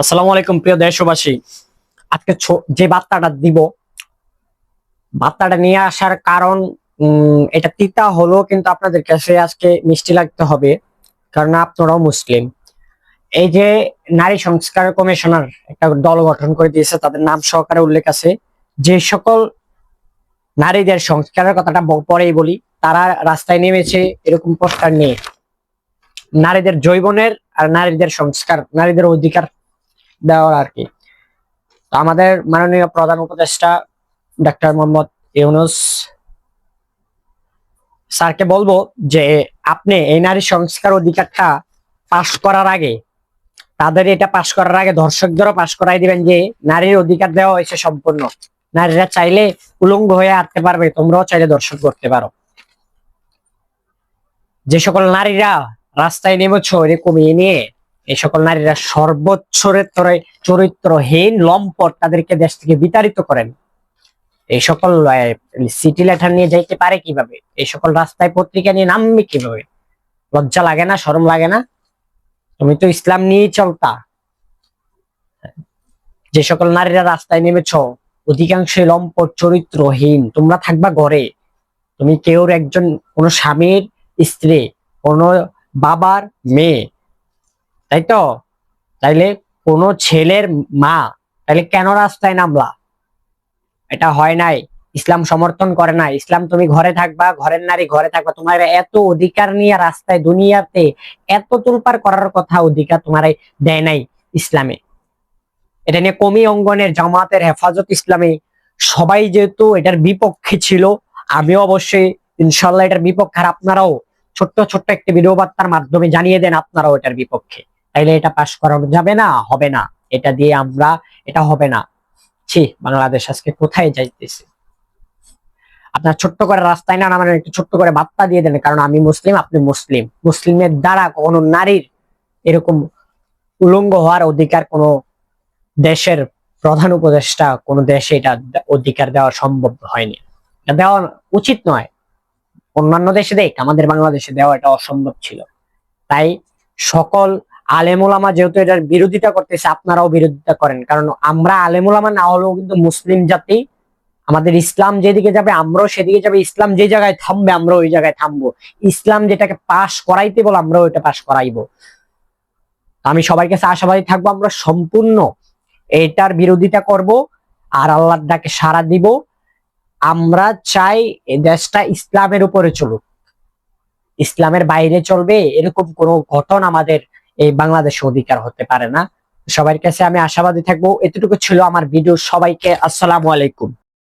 আসসালামু আলাইকুম, প্রিয় দেশবাসী। আজকে যে বার্তাটা দিব, বার্তাটা নিয়ে আসার কারণ এটা তিতা হলো কিন্তু আপনাদের কাছে আজকে মিষ্টি লাগতে হবে, কারণ আপনারাও মুসলিম। এই যে নারী সংস্কার কমিশনার একটা দল গঠন করে দিয়েছে, তাদের নাম সহকারে উল্লেখ আছে। যে সকল নারীদের সংস্কারের কথাটা পরেই বলি, তারা রাস্তায় নেমেছে, এরকম পোস্টার নিয়ে নারীদের জৈবনের আর নারীদের সংস্কার, নারীদের অধিকার দেওয়ার আর কি। আমাদের মাননীয় প্রধান উপদেষ্টা ডাক্তার মোহাম্মদ ইউনুস স্যারকে বলব যে, আপনি এই নারী সংস্কার অধিকারটা পাশ করার আগে, তাদের এটা পাশ করার আগে দর্শকদেরও পাশ করাই দিবেন যে, নারীর অধিকার দেওয়া হয়েছে সম্পূর্ণ। নারীরা চাইলে উলঙ্গ হয়ে আসতে পারবে, তোমরাও চাইলে দর্শন করতে পারো। যে সকল নারীরা রাস্তায় নেমেছ এরকম এ নিয়ে এই সকল নারীরা সর্বোচ্চরের তরে চরিত্রহীন, লম্পট তাদেরকে দেশ থেকে বিতাড়িত করেন। এই সকল সিটি লেটার নিয়ে যাইতে পারে কীভাবে? এই সকল রাস্তায় পত্রিকা নিয়ে নামবে কীভাবে? লজ্জা লাগে না? শরম লাগে না? তুমি তো ইসলাম নিয়েই চলতা। যে সকল নারীরা রাস্তায় নেমেছ, অধিকাংশই লম্পট, চরিত্রহীন। তোমরা থাকবা ঘরে। তুমি কেউর একজন কোনো স্বামীর স্ত্রী, কোনো বাবার মেয়ে। তাই তো? তাইলে কোনো ছেলের মা, তাইলে কেন রাস্তায় নামলা? এটা হয় নাই। ইসলাম সমর্থন করে না। ইসলাম, তুমি ঘরে থাকবা, ঘরের নারী ঘরে থাকবা, তোমার এত অধিকার নিয়ে রাস্তায় দুনিয়াতে এত তুলপার করার কথা অধিকার তোমার দেয় নাই ইসলামে। এটা নিয়ে কমি অঙ্গনের জামাতের হেফাজত ইসলামে। সবাই যেহেতু এটার বিপক্ষে ছিল, আমিও অবশ্যই ইনশাল্লাহ এটার বিপক্ষে। আর আপনারাও ছোট্ট ছোট্ট একটি ভিডিও বার্তার মাধ্যমে জানিয়ে দেন আপনারাও এটার বিপক্ষে। তাইলে এটা পাশ করানো যাবে না, হবে না। এটা দিয়ে আমরা, এটা হবে না। ছি, বাংলাদেশ আজকে কোথায় যাইতেছে? আপনার ছোট্ট করে রাস্তায় না নামেন একটু ছোট্ট করে বার্তা দিয়ে দেন, কারণ আমি মুসলিম, আপনি মুসলিম। মুসলিমের দ্বারা কখনো নারীর এরকম উলঙ্গ হওয়ার অধিকার কোনো দেশের প্রধান উপদেষ্টা, কোনো দেশে এটা অধিকার দেওয়া সম্ভব হয়নি। এটা দেওয়া উচিত নয়। অন্যান্য দেশে দেখ, আমাদের বাংলাদেশে দেওয়া এটা অসম্ভব ছিল। তাই সকল আলেমুলামা যেহেতু এটার বিরোধিতা করতেছে, আপনারাও বিরোধিতা করেন। কারণ আমরা আলেমুলামা না হলেও কিন্তু মুসলিম জাতি, আমাদের ইসলাম যেদিকে যাবে, আমরাও সেদিকে যাবে। ইসলাম যে জায়গায় থামবে আমরা ওই জায়গায় থামবো। ইসলাম যেটাকে পাশ করাইতে বলে, আমরাও এটা পাশ করাইবো। আমি সবার কাছে আশাবাদী থাকব, আমরা সম্পূর্ণ এটার বিরোধিতা করব আর আল্লাহর ডাকে সাড়া দিব। আমরা চাই এই দেশটা ইসলামের উপরে চলুক। ইসলামের বাইরে চলবে, এরকম কোনো ঘটনা আমাদের এই বাংলাদেশে অধিকার হতে পারে না। সবার কাছে আমি আশাবাদী থাকব। এতটুকু ছিল আমার ভিডিও সবাইকে আসসালামু আলাইকুম।